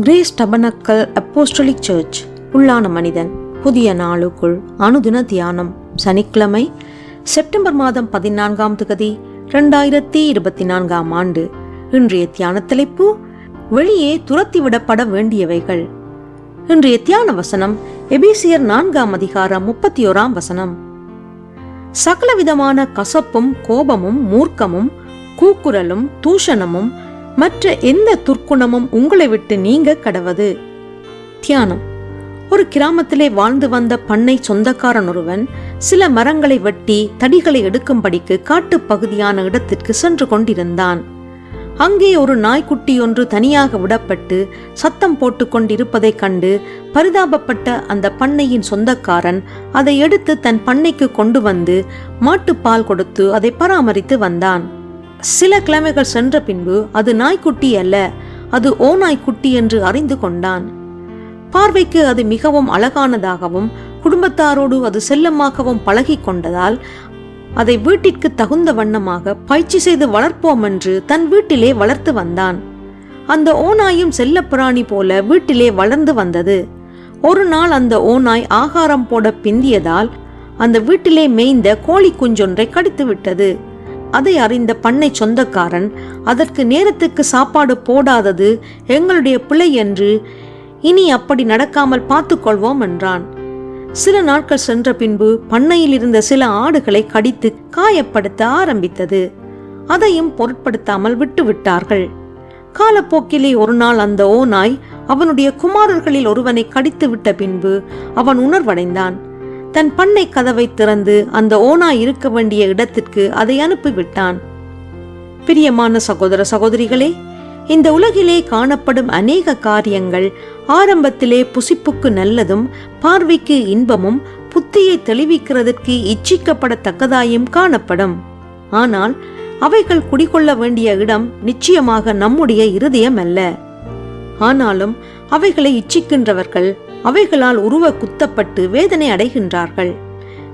Grace tabernacle apostolic search. உள்ளான மனிதன் புதிய நாளுக்குள் அனுதின தியானம். சனிக்கிழமை செப்டம்பர் மாதம் பதினான்காம் திகதி ரெண்டாயிரத்தி இருபத்தி நான்காம் ஆண்டு. இன்றைய தியான தலைப்பு வெளியே துரத்திவிடப்பட வேண்டியவைகள். இன்றைய தியான வசனம் எபிசியர் நான்காம் அதிகாரம் முப்பத்தி ஓராம் வசனம். சகலவிதமான கசப்பும் கோபமும் மூர்க்கமும் கூக்குரலும் தூஷணமும் மற்ற எந்த துர்க்குணமும் உங்களை விட்டு நீங்க கடவது. தியானம். ஒரு கிராமத்திலே வாழ்ந்து வந்த பண்ணை சொந்தக்காரன் ஒருவன் சில மரங்களை வெட்டி தடிகளை எடுக்கும்படிக்கு காட்டுப் பகுதியான இடத்திற்கு சென்று கொண்டிருந்தான். அங்கே ஒரு நாய்க்குட்டி ஒன்று தனியாக விடப்பட்டு சத்தம் போட்டு கொண்டிருப்பதைக் கண்டு பரிதாபப்பட்ட அந்த பண்ணையின் சொந்தக்காரன் அதை எடுத்து தன் பண்ணைக்கு கொண்டு வந்து மாட்டுப்பால் கொடுத்து அதை பராமரித்து வந்தான். சில கிழமைகள் சென்ற பின்பு அது நாய்க்குட்டி அல்ல அது ஓநாய்க்குட்டி என்று அறிந்து கொண்டான். பார்வைக்கு அது மிகவும் அழகானதாகவும் குடும்பத்தாரோடு அது செல்லமாகவும் பழகி கொண்டதால் அதை வீட்டிற்கு தகுந்த வண்ணமாக பயிற்சி செய்து வளர்ப்போம் என்று தன் வீட்டிலே வளர்த்து வந்தான். அந்த ஓநாயும் செல்லப்பிராணி போல வீட்டிலே வளர்ந்து வந்தது. ஒரு நாள் அந்த ஓநாய் ஆகாரம் போட பிந்தியதால் அந்த வீட்டிலே மேய்ந்த கோழி குஞ்சொன்றை கடித்து விட்டது அதை அறிந்த பண்ணை சொந்தக்காரன் அதற்கு நேரத்துக்கு சாப்பாடு போடாதது எங்களுடைய பிழை என்று இனி அப்படி நடக்காமல் பார்த்துக்கொள்வோம் என்றான். சில நாட்கள் சென்ற பின்பு பண்ணையில் இருந்த சில ஆடுகளை கடித்து காயப்படுத்த ஆரம்பித்தது. அதையும் பொருட்படுத்தாமல் விட்டுவிட்டார்கள் காலப்போக்கிலே ஒரு நாள் அந்த ஓநாய் அவனுடைய குமாரர்களில் ஒருவனை கடித்து விட்ட பின்பு அவன் உணர்வடைந்தான். தன் பண்ணை கதவை திறந்து அந்த ஓனா இருக்க வேண்டிய இடத்திற்கு அதை அனுப்பிவிட்டான். பிரியமான சகோதர சகோதரிகளே இந்த உலகிலே காணப்படும் அநேக காரியங்கள் ஆரம்பத்திலே புசிப்புக்கு நல்லதும் பார்வைக்கு இன்பமும் புத்தியை தெளிவிக்கிறதற்கு இச்சிக்கப்படத்தக்கதாயும் காணப்படும். ஆனால் அவைகள் குடிகொள்ள வேண்டிய இடம் நிச்சயமாக நம்முடைய இருதயம் அல்ல ஆனாலும் அவைகளை இச்சிக்கின்றவர்கள் அவைகளால் உருவ குத்தப்பட்டு வேதனை அடைகின்றார்கள்.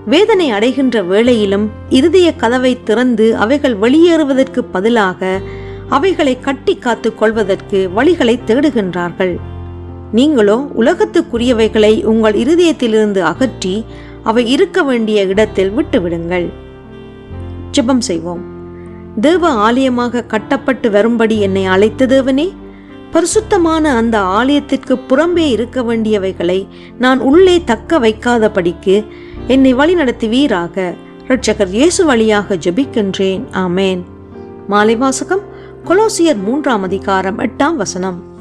வேதனை அடைகின்ற வேளையிலும் இருதய கதவை திறந்து அவைகள் வெளியேறுவதற்கு பதிலாக அவைகளை கட்டி காத்து கொள்வதற்கு வழிகளை தேடுகின்றார்கள். நீங்களோ உலகத்துக்குரியவைகளை உங்கள் இருதயத்திலிருந்து அகற்றி அவை இருக்க வேண்டிய இடத்தில் விட்டுவிடுங்கள். ஜெபம் செய்வோம். தேவ ஆலயமாக கட்டப்பட்டு வரும்படி என்னை அழைத்த தேவனே பரிசுத்தமான அந்த ஆலயத்திற்கு புறம்பே இருக்க வேண்டியவைகளை நான் உள்ளே தக்க வைக்காதபடிக்கு என்னை வழிநடத்துவீராக இரட்சகர் இயேசு வழியாக ஜெபிக்கின்றேன். ஆமேன். மாலை வாசகம் கொலோசியர் மூன்றாம் அதிகாரம் எட்டாம் வசனம்.